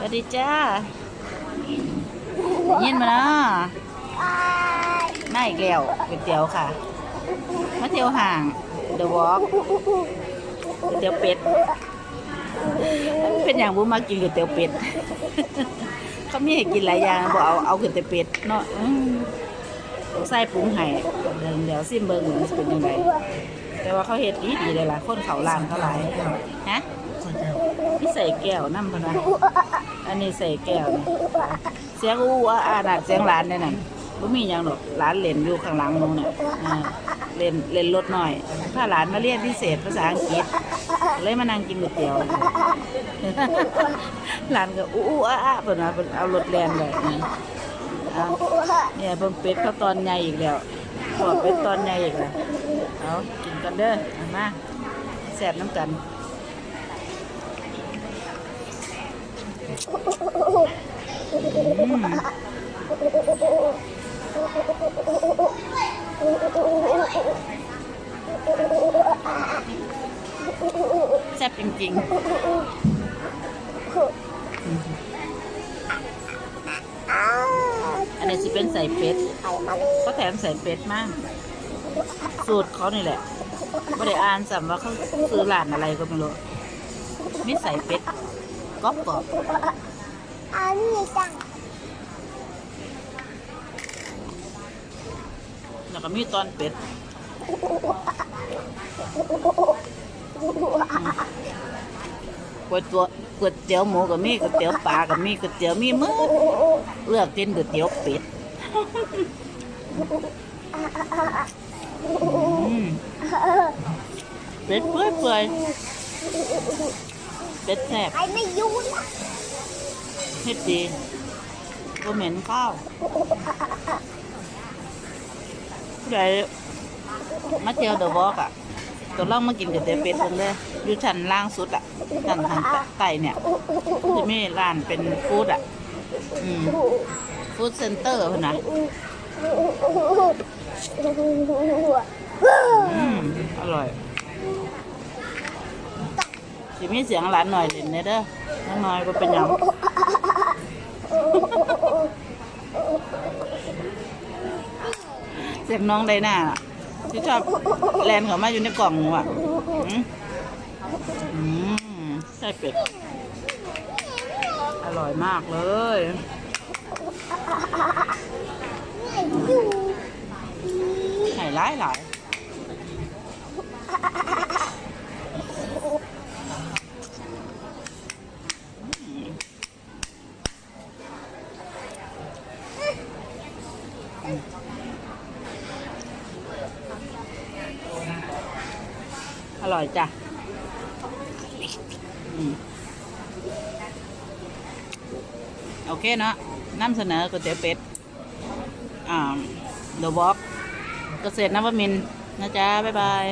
สวัสดีจ้ายินมาเนาะน่าอีกแล้วก๋วยเตี๋ยวค่ะมาเที่ยวห่างเดอะวอล์กก๋วยเตี๋ยวเป็ดเป็นอย่างบุ้มากินก๋วยเตี๋ยวเป็ดเขาไม่ให้กินหลายอย่างบอกเอาเอาก๋วยเตี๋ยวเป็ดเนาะใส่ปรุงไห่เดี๋ยวซิมเบิร์เหมือนเป็นยังไง แต่ว่าเขาเฮ็ดดีดีเลยล่ะคนเขาร้านเขาหลายฮะนี่ใส่แก้วน้ำพะนะอันนี้ใส่แก้วนี่เสียงอู้อาอาดัดเสียงร้านเนี่ยน่ะบ่มีหยังหรอกร้านเล่นอยู่ข้างหลังนู้นน่ะอ่าเล่นเล่นรถหน่อย ถ้าร้านมาเรียนพิเศษภาษาอังกฤษเลยมานั่งกินก๋วยเตี๋ยวร้านก็อู้อู้อ้าอ้าเพิ่นว่าเพิ่นเอารถแลนเลยนะเอาเนี่ยเบิ่งเป็ดเขาตอนใหญ่อีกแล้วพอเป็ดตอนใหญ่อีกแล้วเอากิน กันเด้อมาแซ่บน้ำกันแซ่บจริงๆอันนี้สิเป็นใส่เป็ดเขาแถมใส่เป็ดมากสูตรเขานี่แหละ ไม่ได้อ่านสัมว่าเขาซื้อร้านอะไรก็ไม่รู้มีใส่เป็ดกรอบกรอบอันนี้จังๆแล้วก็มีตอนเป็ดก๋วยตัวก๋วยเตี๋ยวหมูกับมีก๋วยเตี๋ยวปลากับมีก๋วยเตี๋ยวมีมือเลือกกินก๋วยเตี๋ยวเป็ดอืม เป็ดเปื่อยเปื่อยเป็ดแซ่บใครไม่ยุ่งนะเฮ็ดดีก็เหม็นข้าวผู้ใหญ่มาเที่ยวเดอะวอล์กอะตัวล่องมากินก๋วยเตี๋ยวเป็ดเพิ่งเลยอยู่ชั้นล่างสุดอะชั้นทางใต้เนี่ยที่มีร้านเป็นฟู้ดอะ อืมฟู้ดเซ็นเตอร์พนนะ อืมอร่อยสิมีเสียงหลานหน่อยเด่นเนเด้อน้องน้อยก็เป็นหยังเสียงน้องไดหน้าน่ะที่ชอบแลนเขามาอยู่ในกล่องหนูอะอืมอืมใช่เป็ด อร่อยมากเลย ไห่ร้ายหลายอร่อยจ้ะโอเคเนาะนำเสนอก๋วยเตี๋ยวเป็ด อ่า The Walk เกษตรนวมินนะจ๊ะ บ๊ายบาย